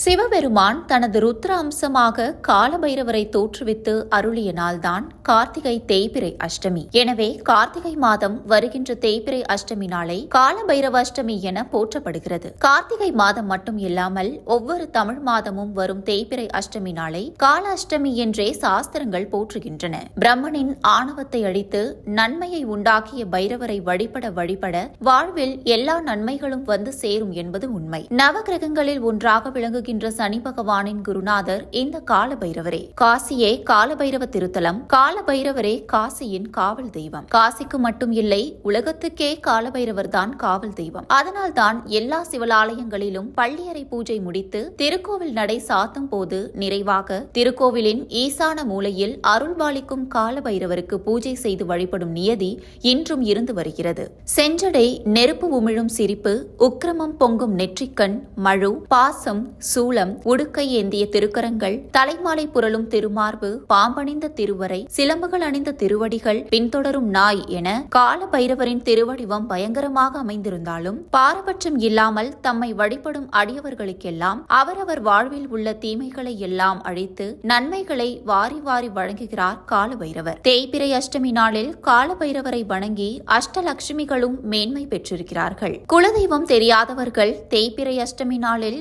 சிவபெருமான் தனது ருத்ர அம்சமாக காலபைரவரை தோற்றுவித்து அருளிய நாள்தான் கார்த்திகை தேய்பிரை அஷ்டமி. எனவே கார்த்திகை மாதம் வருகின்ற தேய்பிரை அஷ்டமி நாளை காலபைரவ அஷ்டமி என போற்றப்படுகிறது. கார்த்திகை மாதம் மட்டும் இல்லாமல் ஒவ்வொரு தமிழ் மாதமும் வரும் தேய்பிரை அஷ்டமி நாளை கால அஷ்டமி என்றே சாஸ்திரங்கள் போற்றுகின்றன. பிரம்மனின் ஆணவத்தை அழித்து நன்மையை உண்டாக்கிய பைரவரை வழிபட வழிபட வாழ்வில் எல்லா நன்மைகளும் வந்து சேரும் என்பது உண்மை. நவகிரகங்களில் ஒன்றாக விளங்குகின்ற சனி பகவானின் குருநாதர் இந்த காலபைரவரே. காசியே காலபைரவ திருத்தலம். காலபைரவரே காசியின் காவல் தெய்வம். காசிக்கு மட்டும் இல்லை உலகத்துக்கே காலபைரவர் தான் காவல் தெய்வம். அதனால்தான் எல்லா சிவலாலயங்களிலும் பள்ளியறை பூஜை முடித்து திருக்கோவில் நடை சாத்தும் போது நிறைவாக திருக்கோவிலின் ஈசான மூலையில் அருள்பாலிக்கும் காலபைரவருக்கு பூஜை செய்து வழிபடும் நியதி இன்றும் இருந்து வருகிறது. செஞ்சடை நெருப்பு உமிழும் சிரிப்பு உக்கிரமம் பொங்கும் நெற்றிக்கண் மழு பாசம் சூளம் உடுக்கை ஏந்திய திருக்கரங்கள் தலைமாலை புரளும் திருமார்பு பாம்பணிந்த திருவரை சிலம்புகள் அணிந்த திருவடிகள் பின்தொடரும் நாய் என கால பைரவரின் திருவடிவம் பயங்கரமாக அமைந்திருந்தாலும் பாரபட்சம் இல்லாமல் தம்மை வழிபடும் அடியவர்களுக்கெல்லாம் அவரவர் வாழ்வில் உள்ள தீமைகளை எல்லாம் அழித்து நன்மைகளை வாரி வாரி வழங்குகிறார் காலபைரவர் தேய்பிறை அஷ்டமி நாளில் காலபைரவரை வணங்கி அஷ்டலட்சுமிகளும் மேன்மை பெற்றிருக்கிறார்கள். குலதெய்வம் தெரியாதவர்கள் தேய்பிரை அஷ்டமி நாளில்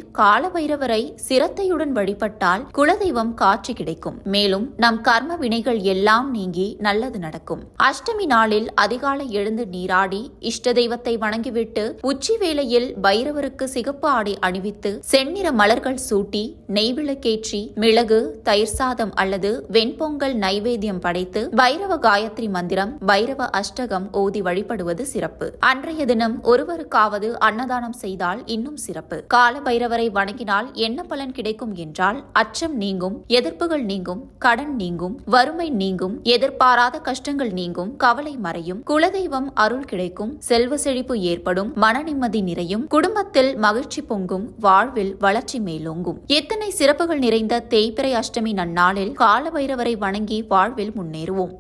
காலபைரவரை சிரத்தையுடன் வழிபட்டால் குலதெய்வம் காட்சி கிடைக்கும். மேலும் நம் கர்ம வினைகள் எல்லாம் நீங்கி நல்லது நடக்கும். அஷ்டமி நாளில் அதிகாலை எழுந்து நீராடி இஷ்ட தெய்வத்தை வணங்கிவிட்டு உச்சி வேளையில் பைரவருக்கு சிகப்பு ஆடை அணிவித்து செந்நிற மலர்கள் சூட்டி நெய்விளக்கேற்றி மிளகு தயிர் சாதம் அல்லது வெண்பொங்கல் நைவேத்தியம் படைத்து பைரவ காயத்ரி மந்திரம் பைரவ அஷ்டகம் ஓதி வழிபடுவது சிறப்பு. அன்றைய தினம் ஒருவருக்காவது அன்னதானம் செய்தால் இன்னும் சிறப்பு. கால பைரவரை வணங்கினால் என்ன பலன் கிடைக்கும் என்றால் அச்சம் நீங்கும் எதிர்ப்புகள் நீங்கும் கடன் நீங்கும் வறுமை நீங்கும் எதிர்பாராத கஷ்டங்கள் நீங்கும் கவலை மறையும் குலதெய்வம் அருள் கிடைக்கும் செல்வ செழிப்பு ஏற்படும் மன நிம்மதி நிறையும் குடும்பத்தில் மகிழ்ச்சி பொங்கும் வாழ்வில் வளர்ச்சி மேலோங்கும். எத்தனை சிறப்புகள் நிறைந்த தேய்பிறை அஷ்டமி நன்னாளில் காலபைரவரை வணங்கி வாழ்வில் முன்னேறுவோம்.